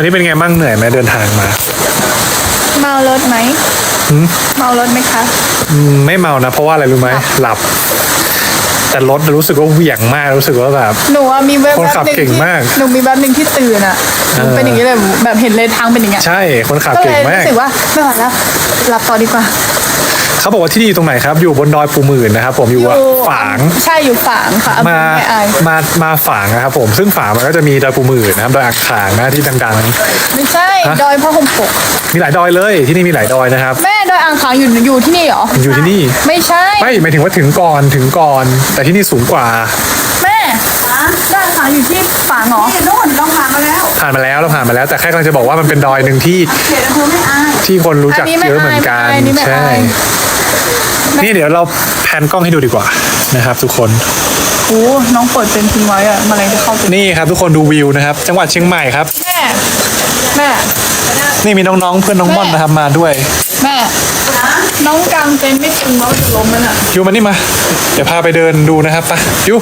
วันนี้เป็นไงบ้างเหนื่อยไหมเดินทางมา เมารถไหมหืม เมารถไหมคะ อืมไม่เมานะ เพราะว่าอะไรรู้ไหมหลับ แต่รถรู้สึกว่าเหวี่ยงมากรู้สึกว่าแบบ หนูอะมีแวบคนขับหนึ่งเก่งที่มากหนูมีแวบหนึ่งที่ตื่นอะหนูเออเป็นอย่างนี้เลยแบบเห็นเลยทางเป็นอย่างเงี้ยใช่คนขับก็เก่เลงยมากรู้สึกว่าไม่ไหวแล้วหลับต่อดีกว่า เขาบอกว่าที่นี่อยู่ตรงไหนครับ อยู่บนดอยปูหมื่นนะครับผมอยู่ว่าฝาง ใช่อยู่ฝางค่ะอำเภมาอแม่อายมา มาฝางนะครับผม ซึ่งฝางมันก็จะมีดอยปูหมื่นนะครับ ดอยอ่างขางนะที่ดัง ไม่ใช่ฮะ ดอยพ่อหงปก ๆ มีหลายดอยเลย ที่นี่มีหลายดอยนะครับ แม่ดอยอ่างขางอยู่อยู่ที่นี่เหรออยู่ที่นี่ ไม่ใช่ไม่หมายถึงว่าถึงก่อน ถึงก่อน แต่ที่นี่สูงกว่า แม่ดอยอ่างขางอยู่ที่ฝางเหรอ นี่นู่นต้องผ่านมาแล้วผ่านมาแล้ว เราผ่านมาแล้ว แต่แค่กำลังจะบอกว่ามันเป็นดอยหนึ่งที่ เขตอำเภอไม่อาย ที่คนรู้จักเยอะเหมือนกันอันนี้ไม่อายใช่อันนี้ไม่อายนี่เดี๋ยวเราแพนกล้องให้ดูดีกว่านะครับ ทุกคนโอ้น้องเปิดเป็นทิ้งไว้อะแมลงจะเข้าไปนี่ครับ ทุกคนดูวิวนะครับ จังหวัดเชียงใหม่ครับ แม่ แม่ นี่มีน้องๆเพื่อนน้องม่อนนะครับมาด้วย แม่ น้องกางเต็นท์ไม่จริงว่าจะล้มมันอะยูมานี่มา เดี๋ยวพาไปเดินดูนะครับไปยู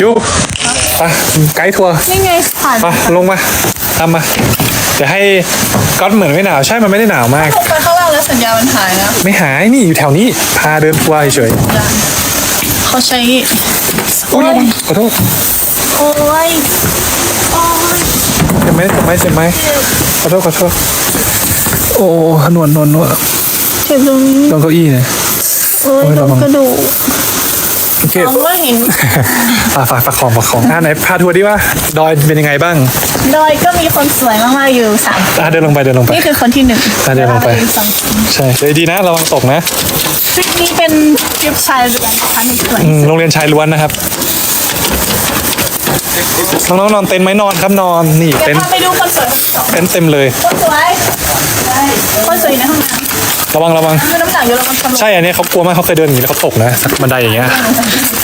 ยูไปไกด์ทัวร์นี่ไงผ่านไปลงมาทำมา เดี๋ยวให้ก๊อตเหมือนไม่หนาวใช่มันไม่ได้หนาวมาก ลงไปข้างล่างแล้วสัญญาณมันหายนะไม่หายนี่อยู่แถวนี้ พาเดินทัวร์เฉยเขาใช้ๆอุ๊ยขอโทษโอ้ยโอ้ยเจ็บไหมเจ็บไหมเจ็บไหมขอโทษขอโทษโอ้นวดนวดนวดเจ็บตรงนี้ตรงเก้าอี้เนี่ยโอ้ยโอ้ยตระรงวัง กระดูกโอเค มองว่าเห็น อ่าฝากประคองประคองอ่าไหนพาทัวร์ดิว่า ดอยเป็นยังไงบ้าง ดอยก็มีคนสวยมากๆอยู่สามอ่าเดินลงไปเดินลงไปนี่คือคนที่หนึ่งอะเดินลงไปแล้วก็อีกสองคนใช่เดี๋ยวดีนะระวังตกนะทริปนี้เป็นทริปชายเรือนะคะในสวนอืมโรงเรียนชายล้วนนะครับน้องๆนอนเต็นท์ไหมนอนครับนอนนี่เดี๋เต็ยนวท์พาไปดูคนสวยคนที่สองเต็นท์เต็มเลย คนสวยคนสวยในห้องน้ระวังระวังำคือน้ำหนักเยอะแล้วมันทะลุใช่อันนี้เขากลัวมากเขาเคยเดินอย่างนี้แล้วเขาตกนะบันไดอย่างเงี้ย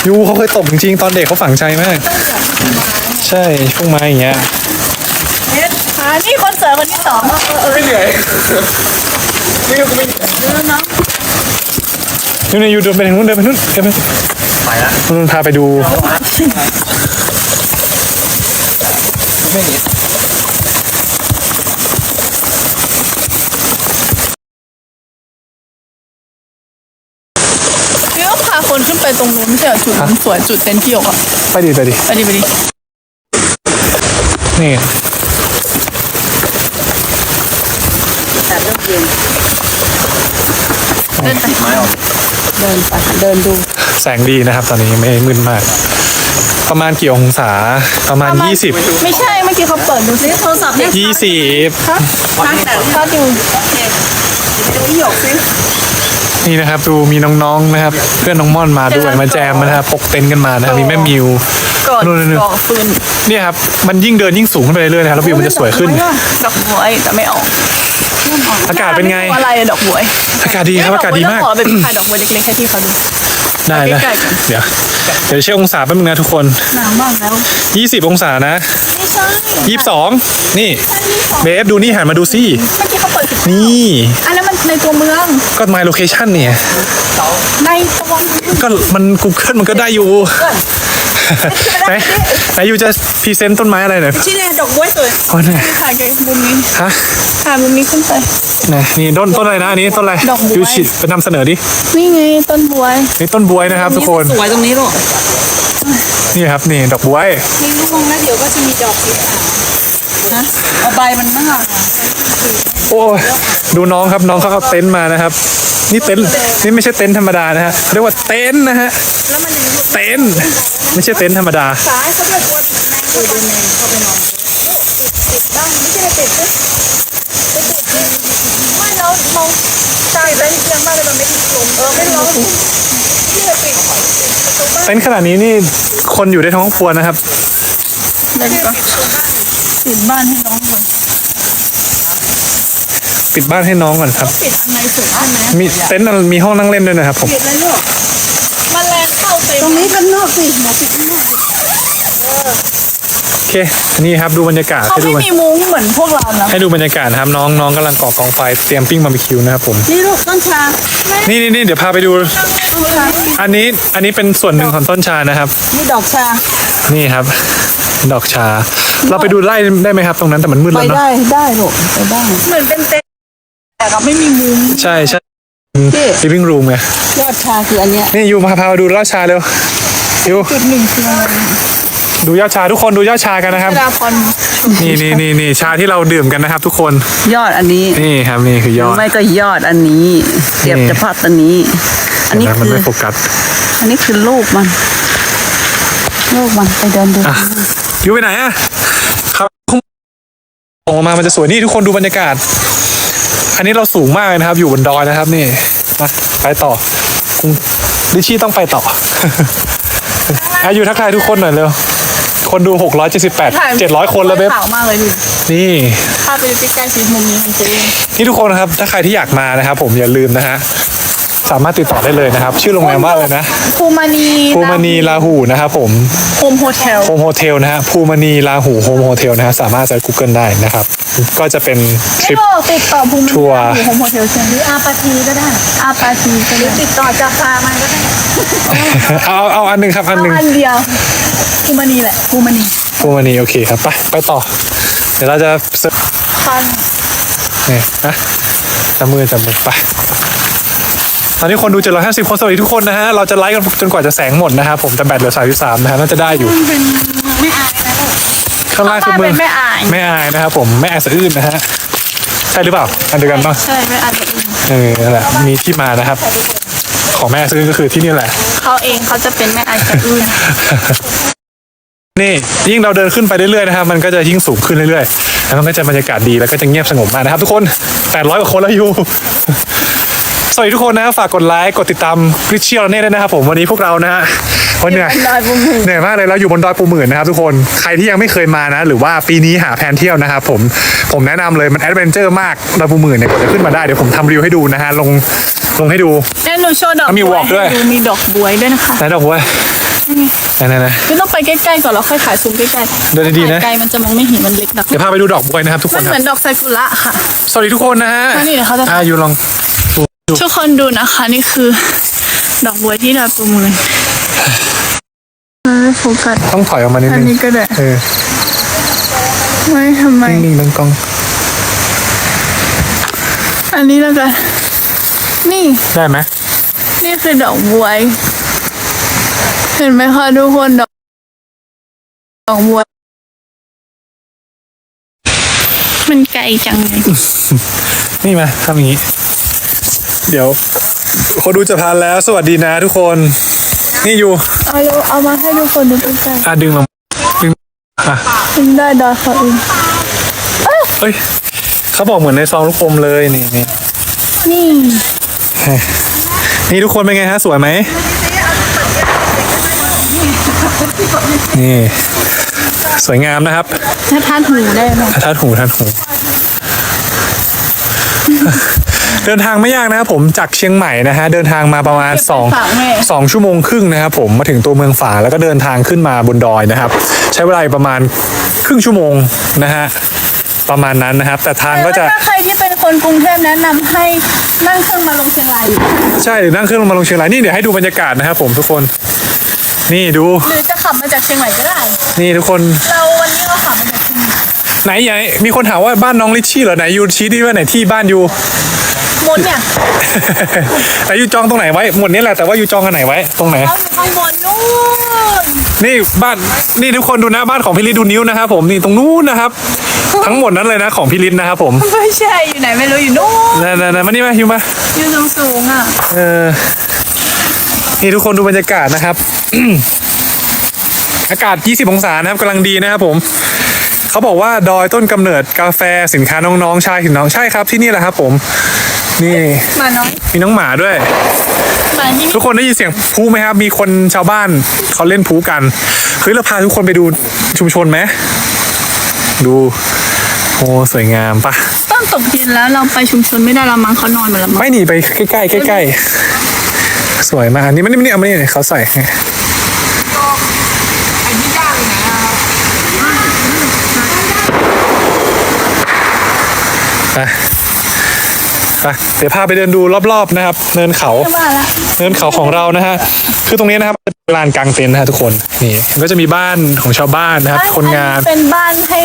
ยูเขาเคยตกจริงๆตอนเด็กเขาฝังใจมาก ใช่ช่วงไม้อย่างเงี้ย อ่านี่คนสวยคนที่สองเออเออไม่เหนื่อยนี่ก็ไม่เออเนาะนู่นนี่ยูเดินไปทางนู้นเดินไปนู้นเดินไปไปละนู่นพาไปดูพี่ก็พาคนขึ้นไปตรงนู้นไม่ใช่เหรอจุดนั้นสวยจุดเต็นท์ที่หยกอะไปดิไปดิไปดิไปดินี่ เดินไปเดินไปเดินดู แสงดีนะครับ ตอนนี้ไม่มืดมาก ประมาณกี่องศาประมาณ 20 ไม่ใช่เมื่อกี้เขาเปิดดูซิโทรศัพท์เนี่ย20ฮะตั้งแต่เขาอยู่ดูที่หยกสินี่นะครับดูมีน้องๆนะครับ เพื่อนน้องม่อนมาด้วยมาแจมนะครับปกเต็นท์กันมานะครับมีแม่มิวกอดนู่นๆๆกอดฟืนเนี่ยครับมันยิ่งเดินยิ่งสูงขึ้นไปเรื่อยๆนะครับแล้ววิวมันจะสวยขึ้นดอกบัวแต่ไม่ออก อากาศเป็นไง อะไรอะดอกบัวอากาศดีครับอากาศดีมาก ขอเป็นถ่ายดอกบัวเล็กๆให้พี่เขาดู ได้ได้ใกล้ๆกันเดี๋ยวเดี๋ยวเช็คองศาแป๊บนึงนะทุกคนหนาวมากแล้ว20องศานะไม่ใช่22นี่เบฟดูนี่หันมาดูสิเมื่อกี้เขาเปิดสิบนี่อันนั้นมันในตัวเมืองก็ my location เนี่ยในตัวเมืองก็มัน Google มันก็ได้อยู่ ไหนไหนอยู่จะพรีเซนต์ต้นไม้อะไรหน่อยที่เนี่ยดอกบัวสวยอ๋อเนี่ยถ่ายแกมุมนี้ฮะถ่ายมุมนี้ขึ้นไปไหนนี่ต้นต้นอะไรนะอันนี้ต้นอะไรดอกบ๊วยยูชิไปนำเสนอดินี่ไงต้นบัวนี่ต้นบวยนะครับ ทุกคนสวยตรงนี้ลูกนี่ครับนี่ดอกบวยมีลูกมงแล้วเดี๋ยวก็จะมีดอกสีขาวนะเอาใบมันน่ารัก โอ้ดูน้องครับน้องเขาเอาเต็นท์มานะครับ นี่เต็นท์นี่ไม่ใช่เต็นท์ธรรมดานะฮะเรียกว่าเต็นท์นะฮะเต็นท์ไม่ใช่เต็นท์ธรรมดาสายเขาเลยกลัวแมงตัวแมงเข้าไปนอนติดบ้างไม่ใช่ติดด้วยไม่เรามองใช่แล้วเพียงมากเลยมันไม่ติดลมเออไม่ร้อนที่จะปิดประตูบ้านเต็นท์ขนาดนี้นี่คนอยู่ได้ทั้งครอบครัวนะครับเลยดีกว่าปิดบ้านให้น้องก่อน ปิดบ้านให้น้องก่อนครับปิดอันไหนสุดอันไหนมีเต็นท์มีห้องนั่งเล่นด้วยนะครับผมปิดเลยลูกมันแรงเข้าเต็มตรงนี้ข้างนอกสิหมอปิดข้างนอกสิโอเคนี่ครับดูบรรยากาศเขาให้ดูไม่บรรมีมุ้งเหมือนพวกเรานะให้ดูบรรยากาศนะครับน้องน้องกำลังก่อกองไฟเตรียมปิ้งบาร์บีคิวนะครับผมนี่ลูกต้นชานี่นี่นี่เดี๋ยวพาไปดูอันนี้อันนี้เป็นส่วนหนึ่งของต้นชานะครับ นี่ดอกชานี่ครับ ดอกชา เราไปดูไล่ได้ไหมครับ ตรงนั้นแต่มันมืดไปแล้วเนาะ ได้ได้หรอกไปได้ เหมือนเป็นเต็นท์ แต่เราไม่มีมุม ใช่ใช่ พี่ living room ไงยอดชาคืออันเนี้ยนี่ยูมาพามาดูราชาเร็วยูจุดหนึ่งคืออะไรดูยอดชาทุกคนดูยอดชากันนะครับ เวลาพรนี่นี่นี่นี่ชาที่เราดื่มกันนะครับ ทุกคนยอดอันนี้นี่ครับนี่คือยอด ไม่ก็ยอดอันนี้เก็บนี่ เฉพาะตัวนี้ อันนี้เห็ไหมมันคือไม่โฟกัสอันนี้คือลูกมัน ลูกมันไปเดินดูอะยูไปไหนอะครับออกมามันจะสวยนี่ทุกคนดูบรรยากาศ อันนี้เราสูงมากเลยนะครับ อยู่บนดอยนะครับนี่มาไปต่อคุณดิชี่ต้องไปต่ออายุทักทายทุกคนหน่อยเร็ว คนดู 678 700 คนแล้วเบ๊บขาวมากเลยดินี่ถ้าไปดูใกล้ๆสิมุมนี้มันจะนี่ทุกคนนะครับ ถ้าใครที่อยากมานะครับ ผมอย่าลืมนะฮะสามารถติดต่อได้เลยนะครับ ชื่อโรงแรมว่าอะไรนะภูมานีภูมณีลาหูนะครับผมโฮมโฮเทลโฮมโฮเทลนะฮะภูมณีลาหูโฮมโฮเทลนะฮะสามารถจะ Google ได้นะครับ ก็จะเป็นทไม่ริปบอกติดต่อภูมิทัวร์หรือโฮมโฮเทลใช่ไหมหรืออาปาทีก็ได้อาปาทีก็ได้ติดต่อจากพามาก็ได้เอาเอาเอาอันหนึ่งครับอันหนึ่งอันเดียวภูมานีแหละภูมานีภูมณีโอเคครับไปไปต่อ เดี๋ยวเราจะเสิร์ฟคันนี่นะจับมือจับมือไปตอนนี้คนดู750คนสวัสดีทุกคนนะฮะ เราจะไลฟ์กันจนกว่าจะแสงหมดนะครับผมแต่แบตเหลือ33นะฮะน่าจะได้อยู่เป็นไม่อายนะลูก ข้างล่างคือเมืองเป็นไม่อายไม่อายนะครับผมไม่อายสะอื้นนะฮะใช่หรือเปล่าอันเดียวกันป่ะใช่ไม่อายตัวเองเออนั่นแหละมีที่มานะครับ ของแม่ซื้อก็คือที่นี่แหละ เขาเองเขาจะเป็นไม่อายตัวอื่นนี่ยิ่งเราเดินขึ้นไปเรื่อยๆนะครับมันก็จะยิ่งสูงขึ้นเรื่อยๆแล้วมันก็จะบรรยากาศดีแล้วก็จะเงียบสงบมากนะครับ ทุกคน800กว่าคนแล้วอยู่ สวัสดีทุกคนนะฝากกดไลค์กดติดตามคริสเชียลเน่ด้วยนะครับผมวันนี้พวกเรานะฮะ วันเหนื่อยลอยบุมเหนื่อยมากเลยเราอยู่บนดอยปูหมื่นนะครับทุกคนใครที่ยังไม่เคยมานะ หรือว่าปีนี้หาแผนเที่ยวนะครับผมผมแนะนำเลยมันแอดเวนเจอร์มากดอยปูหมื่นเนี่ยกว่าจะขึ้นมาได้เดี๋ยวผมทำรีวิวให้ดูนะฮะลงลงให้ดู แล้วหนูโชว์ดอกอะมี walk ด้วย ให้มีดอกบวยด้วยนะคะไหนดอกบัวไหนไหนไหนไม่ต้องไปใกล้ๆก่อนแล้วค่อยขายซูมใกล้ๆเดินดีๆนะไกลๆมันจะมองไม่เห็นมันเล็กดักเดี๋ยวพาไปดูดอกบัวนะครับทุกคมันนคเหรับ มือนดอกไซกุระค่ะ สวัสดีทุกคนนะฮะอันนี้เดี๋ยวเขาจะ อ่าอยู่ลองดูดูทุกคนดูนะคะนี่คือ ดอกบัวที่ดอยปูมืน ไม่โฟกัสต้องถอยออกมานิดอันนึงนี้ก็ได้ เออไม่ทำไม นิ่งๆบังกล้องอันนี้แล้วกัน นี่ ได้ไหมนี่คือดอกบวยเห็นไหมคะทุกคนดอกดอกบวยมันไกลจังเลยนี่มาทำอย่างนี้ เดี๋ยวคนดูจะพันแล้ว สวัสดีนะทุกคน นี่อยู่เอาเราเอามาให้ทุกคนดูใกล้อะดึงลงดึงอะๆขึ้นได้ดอยเขาเองเฮ้ยเขาบอกเหมือนในซองลูกอมเลยนี่นี่นี่ นี่ทุกคนเป็นไงฮะสวยไหมนี่ สวยงามนะครับถ้าทานหูได้ไหมทัดหูทัดหู เดินทางไม่ยากนะครับผมจากเชียงใหม่นะฮะเดินทางมาประมาณสองฝากแม่สองชั่วโมงครึ่งนะครับผมมาถึงตัวเมืองฝางแล้วก็เดินทางขึ้นมาบนดอยนะครับ ใช้เวลาประมาณครึ่งชั่วโมงนะฮะประมาณนั้นนะครับ แต่ทางก็จะถ้าใครที่เป็นคนกรุงเทพแนะนำให้นั่งเครื่องมาลงเชียงรายใช่หรือนั่งเครื่องลงมาลงเชียงรายนี่เดี๋ยวให้ดูบรรยากาศนะครับผมทุกคน นี่ดูหรือจะขับมาจากเชียงใหม่ก็ได้ นี่ทุกคนเราวันนี้เราขับมาจากเชียงใหม่ไหนไหนมีคนถามว่าบ้านน้องลิชชี่เหรอไหนยูชี้ดิว่าไหนที่บ้านยู มดเนี่ยไหนยูจองตรงไหนไว้หมดนี้แหละแต่ว่ายูจองกันไหนไว้ ตรงไหนเขาอยู่ข้างบนนู่นนี่บ้านนี่ทุกคนดูนะบ้านของพี่ลิศดูนิ้วนะครับผมนี่ตรงนู้นนะครับ ทั้งหมดนั้นเลยนะของพี่ลิศนะครับผมไม่ใช่อยู่ไหนไม่รู้อยู่นู่นนั่นนั่นมานี่มาฮิวมาอยู่สูงสูงๆอะเออนี่ทุกคนดูบรรยากาศนะครับอากาศ 20 องศานะครับกำลังดีนะครับผมเขาบอกว่าดอยต้นกำเนิดกาแฟสินค้าน้องๆชายถึงน้องใช่ครับที่นี่แหละครับผม นี่มาน้อยมีน้องหมาด้วยมานี่ทุกคนได้ยินเสียงพลุไหมครับ มีคนชาวบ้านเขาเล่นพลุกันเฮ้ยเราพาทุกคนไปดูชุมชนไหมดูโอ้สวยงามปะต้นตกเย็นแล้วเราไปชุมชนไม่ได้ละมั้งเขานอนหมดละมั้งไม่หนีไปใกล้ๆใกล้ๆสวยมากอันนี่มันนี่เอามานี่เขาใส่ให้ไป ไปเดี๋ยวพาไปเดินดูรอบๆนะครับ เนินเขาว่าละเนินเขาของเรานะฮะคือตรงนี้นะครับเป็นลานกลางเต็นท์นะฮะทุกคนนี่มันก็จะมีบ้านของชาวบ้านนะครับ คนงานเป็นบ้านให้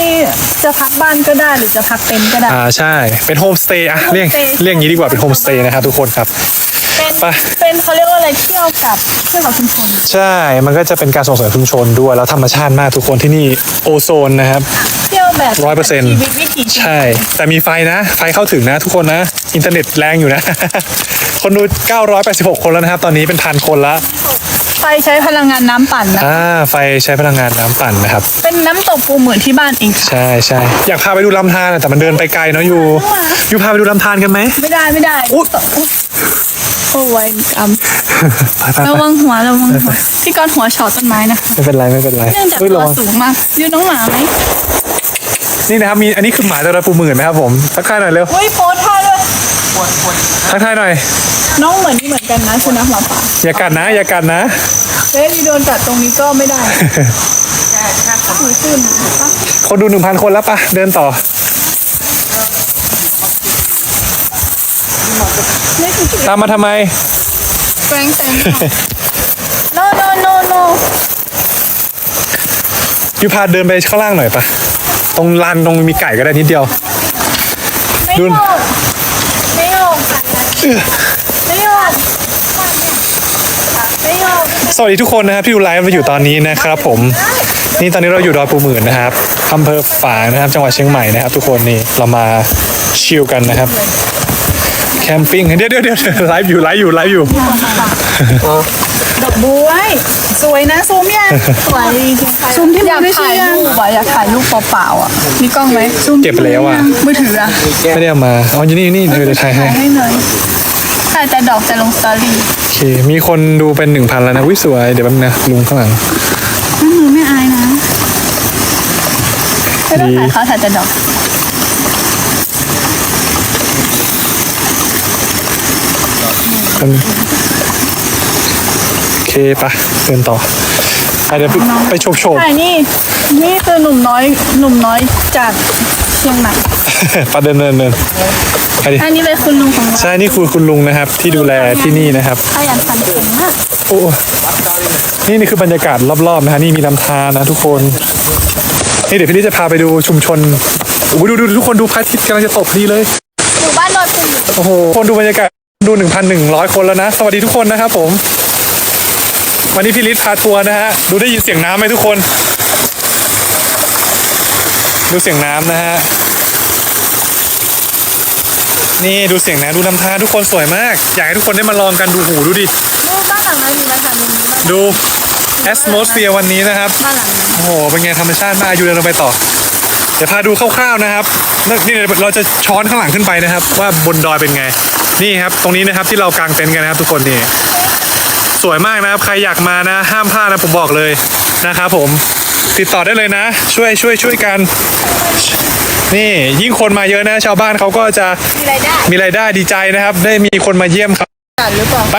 จะพักบ้านก็ได้หรือจะพักเต็นท์ก็ได้อ่าใช่เป็นโฮมสเตย์อะเรียก Homestay เรียกอย่างนี้ดีกว่าเป็นโฮมสเตย์นะครับทุกคนครับเป็นไปเป็นเขาเรียกว่าอะไรเที่ยวกับเที่ยวกับชุมชนใช่ มันก็จะเป็นการส่งเสริมชุมชนด้วยแล้วธรรมชาติมากทุกคนที่นี่โอโซนนะครับ เที่ยวแบบ100%ชีวิตวิถีชีวิต ใช่ แต่มีไฟนะ ไฟเข้าถึงนะทุกคนนะ อินเทอร์เน็ตแรงอยู่นะ คนดู 986 คนแล้วนะครับ ตอนนี้เป็นพันคนละไฟใช้พลังงานน้ำปั่นนะ อ่าไฟใช้พลังงานน้ำปั่นนะครับ เป็นน้ำตกปูเหมือนที่บ้านเองค่ะ ใช่ใช่อยากพาไปดูลำธารอะแต่มันเดินไปไกลเนาะอยู่อยู่พาไปดูลำธารกันไหม ไม่ได้ไม่ได้อุ๊ย อุ๊ยโอ้ยกรรมไปไปไประวังหัวระวังหัวพี่กอนหัวเฉาะต้นไม้นะไม่เป็นไรไม่เป็นไรเนื่องจากเฮ้ยตัระววังสูงมากยืนน้องหมาไหม นี่นะครับมีอันนี้คือหมาตะระปูหมื่นนะครับผมทักทายหน่อยเร็วเฮ้ยโพสท่าด้วยทักทายหน่อย น้องเหมือนนี่เหมือนกันนะสุนัขหมาป่าอย่ากัดนะ อย่ากัดนะเฮ้ยโดนกัดตรงนี้ก็ไม่ได้มือขึ้นปะคนดูหนึ่งพันคนแล้วปะเดินต่อไม่ถึงจุดตามมาทำไม แฟรงค์แซง no no no no ยูพาเดินไปข้างล่างหน่อยปะ ตรงลานตรงมีไก่ก็ได้นิดเดียว ไม่ดูออกไม่ออกไม่ออกไม่ออกสวัสดีทุกคนนะครับที่ดูไลฟ์มาอยู่ตอนนี้นะครับ ผม นี่ตอนนี้เราอยู่ดอยปูหมื่นนะครับอำเภอฝางนะครับ จังหวัดเชียงใหม่นะครับ ทุกคนนี่เรามาชิลกันนะครับ แคมปิ้งเดี๋ยวเดี๋ยวเดี๋ยวไลฟ์อยู่ไลฟ์อยู่ไลฟ์อยู่ ดอกบัวสวยนะซูมยังสวยซูมที่อยากถ่ายรูปอะอยากถ่ายรูปเปล่าๆอะมีกล้องไหมซูมเก็บไปแล้วอะ มือถืออะไม่ได้เอามาอ๋ออยู่นี่อยู่นี่เดี๋ยวจะถ่ายให้ถ่ายให้หน่อยถ่ายแต่ดอกจะลงสตอรี่โอเคมีคนดูเป็นหนึ่งพันแล้วนะวิสวยเดี๋ยวแป๊บนึงนะลุงข้างหลังหนูไม่อายนะไม่ต้องถ่ายเขาถ่ายแต่ดอกคนโอ เคปะเดินต่ออะเดี๋ยวไปไปโฉบโฉบถ่ายนี่ นี่คือหนุ่มน้อย หนุ่มน้อยจากเชียงใหม่ปะเดินเดินเดินไปดิอันนี้เป็นคุณลุงของเราใช่นี่คือคุณลุงนะครับ ที่ดูแลที่นี่นะครับ ขยันขันแข็งมาก โอ้นี่นี่คือบรรยากาศรอบๆนะฮะนี่มีลำธารนะทุกคนนี่เดี๋ยวพี่ลิจะพาไปดูชุมชนโอ้โหดูดูทุกคนดูพระอาทิตย์กำลังจะตกพอดีเลย อยู่บ้านดอยปุ่มโอ้โหคนดูบรรยากาศดูหนึ่งพันหนึ่งร้อยคนแล้วนะ สวัสดีทุกคนนะครับผม วันนี้พี่ลิศพาทัวร์นะฮะ ดูได้ยินเสียงน้ำไหมทุกคน ดูเสียงน้ำนะฮะ นี่ดูเสียงน้ำดูน้ำทานทุกคนสวยมาก อยากให้ทุกคนได้มาลองกันดูหูดูดิ ดูบ้านหลังนั้นมีนะคะมุมนี้บ้านดู atmosphere วันนี้นะครับ บ้านหลังนั้นโอ้โห เป็นไงธรรมชาติมากอยู่เดินเราไปต่อ เดี๋ยวพาดูคร่าวๆนะครับนี่นี่เราจะช้อนข้างหลังขึ้นไปนะครับ ว่าบนดอยเป็นไง นี่ครับ ตรงนี้นะครับที่เรากางเต็นท์กันนะครับทุกคนนี่ สวยมากนะครับ ใครอยากมานะห้ามพลาดนะผมบอกเลยนะครับผมติดต่อได้เลยนะ ช่วยช่วยช่วยกัน นี่ยิ่งคนมาเยอะนะ ชาวบ้านเขาก็จะมีรายได้มีรายได้ดีใจนะครับ ได้มีคนมาเยี่ยมครับจัดหรือเปล่าไป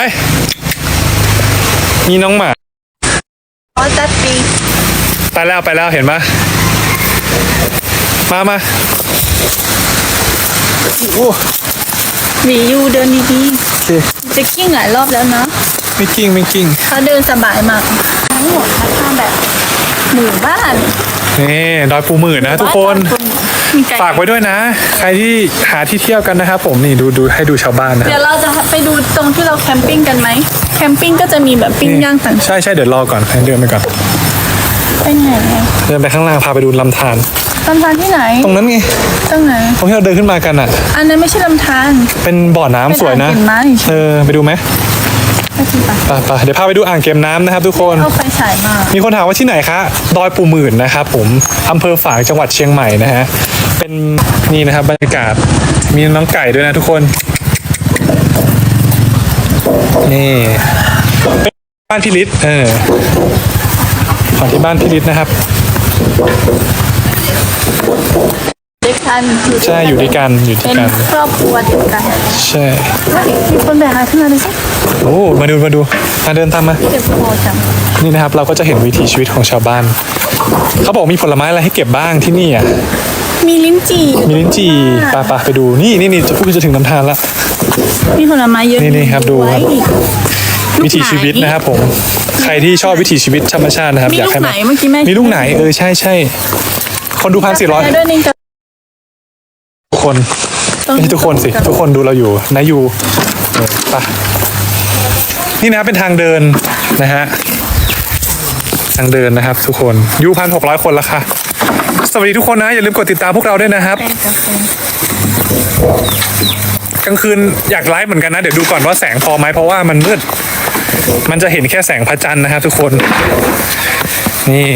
มีน้องหมาอ๋อจัดปีไปแล้วไปแล้วเห็นปะมามาโอ้หมียูเดินดีโอเคๆจะกิ้งหลายรอบแล้วเนาะ ไม่กิ้งไม่กิ้งเขาเดินสบายมาก ทั้งหมดนะคะแบบหมู่บ้านนี่ดอยปูหมื่นนะทุกคนมีไก่ฝากไว้ด้วยนะ ใครที่หาที่เที่ยวกันนะครับผมนี่ดูดูให้ดูชาวบ้านนะเดี๋ยวเราจะไปดูตรงที่เราแคมปิ้งกันไหมแคมปิ้งก็จะมีแบบปิ้งย่างต่างใช่ใช่เดี๋ยวรอก่อนให้เดินไปก่อนๆไปไหนอะเดินไปข้างล่างพาไปดูลำธารลำธารที่ไหน ตรงนั้นไงตรงไหนตรงที่เราเดินขึ้นมากันอะ อันนั้นไม่ใช่ลำธารเป็นบ่อน้ำสวยนะเป็นอ่างเก็บน้ำเฉยเออไปดูไหมก็คือ ไปไปไปเดี๋ยวพาไปดูอ่างเก็บน้ำนะครับทุกคน เอาไฟฉายมา มีคนถามว่าที่ไหนคะดอยปูหมื่นนะครับผมอำเภอฝางจังหวัดเชียงใหม่นะฮะ เป็นนี่นะครับบรรยากาศ มีน้องไก่ด้วยนะทุกคน นี่เป็นบ้านพี่ฤทธิ์เออของที่บ้านพี่ฤทธิ์นะครับเด็ กกันอยู่ใช่อยู่ด้วยกันอยู่ด้วเป็ยนกัน ครอบครัวเดียวกันใช่ มีคนแบกอะไรขึ้นมาดูสิโอ้มาดูมาดูมาเดินตามมาเจ็บคอจังนี่นะครับเราก็จะเห็นวิถีชีวิตของชาวบ้าน เขาบอกมีผลไม้อะไรให้เก็บบ้างที่นี่อะ มีลิ้นจี่มีลิ้นจี่ปลาปลาไปดู นี่นี่นี่จะพูดจะถึงน้ำทานละ มีผลไม้เยอะนี่นี่ครับดูครับ ไว้วิถีชีวิตนะครับผม ใครที่ชอบวิถีชีวิตธรรมชาตินะครับมีอยากลูกให้ไหนมาเมื่อกี้แม่มีลูกไหนเออใช่ใช่คนดูพันสี่ร้อยกาแฟด้วยนี่กาทุก คนต้องไม่ใช่ทุกคนสิ ทุกคนดูเราอยู่นะอยู่เออไปนี่นะครับเป็นทางเดินนะฮะทางเดินนะครับ ทุกคนยูพันหกร้อยคนแล้วค่ะ สวัสดีทุกคนนะ อย่าลืมกดติดตามพวกเราด้วยนะครับแฟกาแฟกลางคืนอยากไลฟ์เหมือนกันนะ เดี๋ยวดูก่อนว่าแสงพอไหมเพราะว่ามันมืด มันจะเห็นแค่แสงพระจันทร์นะครับ ทุกคน นี่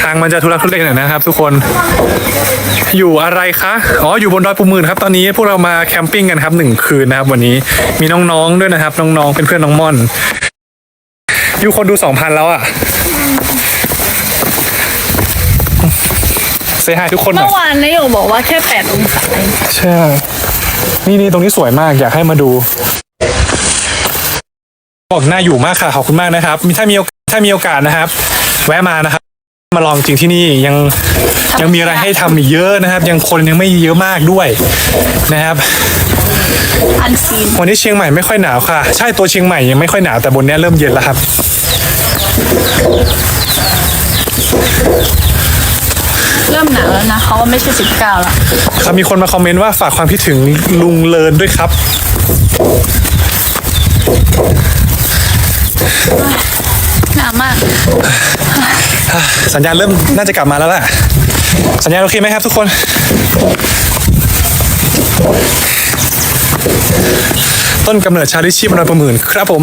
ทางมันจะทุรักทุเลหน่อยนะครับ ทุกคนอยู่อะไรคะอ๋ออยู่บนดอยปูหมื่นครับตอนนี้พวกเรามาแคมปิ้งกันครับหนึ่งคืนนะครับ วันนี้มีน้องๆด้วยนะครับ น้องๆเป็นเพื่อนน้องม่อน อยู่คนดูสองพันแล้วอะเซฮายทุกคนหน่เมื่อยอวานนายโยบอกว่าแค่แปดองศาเองใช่ นี่นี่ตรงนี้สวยมากอยากให้มาดูบอกน่าอยู่มากค่ะขอบคุณมากนะครับ มีถ้ามีโอกถ้ามีโอกาสนะครับ แวะมานะครับ มาลองจริงที่นี่ยังยังมีอะไรให้ทำอีกเยอะนะครับ ยังคนยังไม่เยอะมากด้วยนะครับ อันซีนวันนี้เชียงใหม่ไม่ค่อยหนาวค่ะ ใช่ตัวเชียงใหม่ยังไม่ค่อยหนาวแต่บนเนี้ยเริ่มเย็นแล้วครับ เริ่มหนาวแล้วนะเขาว่าไม่ใช่สิบเก้าแล้วครับมีคนมาคอมเมนต์ว่าฝากความคิดถึงลุงเลินด้วยครับ หนาวมาก สัญญาณเริ่มน่าจะกลับมาแล้วล่ะ สัญญาณโอเคไหมครับทุกคน ต้นกำเนิดชาลิชีพนอยประหมื่นครับผม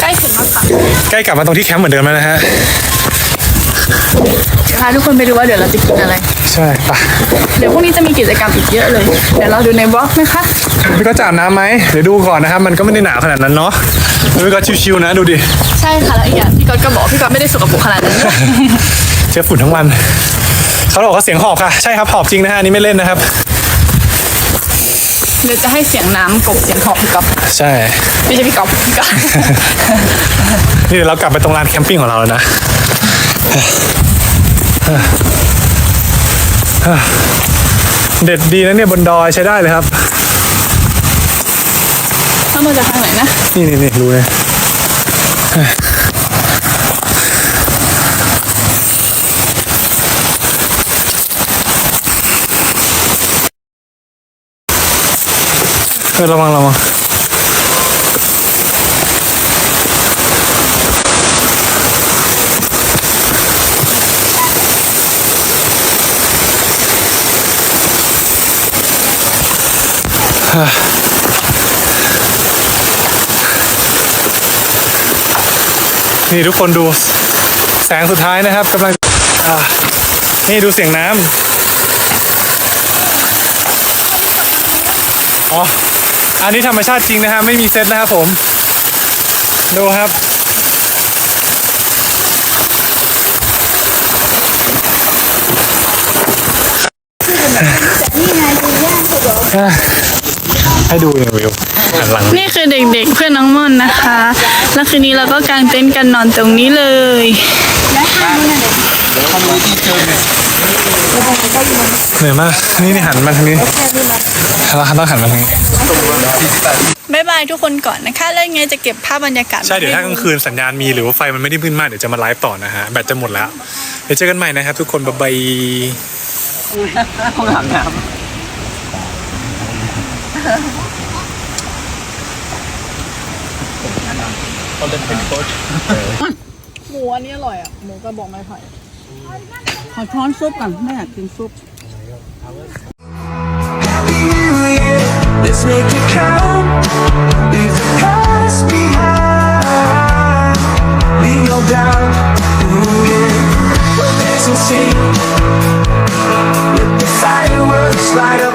ใกล้ถึงแล้วค่ะใกล้กลับมาตรงที่แคมป์เหมือนเดิมแล้วนะฮะเดี๋ยวพาทุกคนไปดูว่าเดี๋ยวเราจะกินอะไร ใช่ปะเดี๋ยวพรุ่งนี้จะมีกิจกรรมอีกเยอะเลย เดี๋ยวเราดูในบล็อกนะคะ พี่ก็จะอาบน้ำไหมเดี๋ยวดูก่อนนะครับ มันก็ไม่ได้หนาวขนาดนั้นเนาะพี่ก็ชิวๆนะดูดิ ใช่ค่ะ แล้วอีกอย่างพี่ก๊อตก็บอกพี่ก๊อตไม่ได้สกปรกขนาดนั้นด้วยเจอฝุ่นทั้งวัน เขาบอกว่าเสียงหอบค่ะ ใช่ครับหอบจริงนะฮะอันนี่ไม่เล่นนะครับ เดี๋ยวจะให้เสียงน้ำกบเสียงหอบพี่ก๊อฟใช่ ไม่ใช่พี่ก๊อฟพี่ก๊อฟนี่เดี๋ยวเรากลับไปตรงลานแคมปิ้งของเราแล้วนะ เด็ดดีนะเนี่ยบนดอยใช้ได้เลยครับเข้ามาจากทางไหนนะ นี่นี่นี่รู้เลยเออระวังระวัง นี่ทุกคนดูแสงสุดท้ายนะครับกำลังอ่านี่ดูเสียงน้ำอ๋อ อันนี้ธรรมชาติจริงนะครับไม่มีเซตนะครับผม ดูครับ ให้ดูอย่างวิวหันหลังนี่คือเด็กๆเพื่อนน้องม่อนนะคะ แล้วคืนนี้เราก็กางเต็นท์กันนอนตรงนี้เลยเหนื่อยมากนี่นี่หันมาทางนี้เราต้องหันมาทางนี้บ๊ายบายทุกคนก่อนนะคะ แล้วยังไงจะเก็บภาพบรรยากาศใช่เดี๋ยวถ้ากลางคืนสัญญาณมีหรือว่าไฟมันไม่ได้มืดมากเดี๋ยวจะมาไลฟ์ต่อนะฮะแบตจะหมดแล้ว เดี๋ยวเจอกันใหม่นะครับทุกคนบ๊ายบายห มูอันนี้อร่อยอะ หมูกระบอกไม้ไผ่ขอช้อนซุปก่อนไม่อยากกินซุป Let's make it count. Leave the past behind. Leave no doubt. Ooh, yeah. Well, there's no shame. Let the fireworks light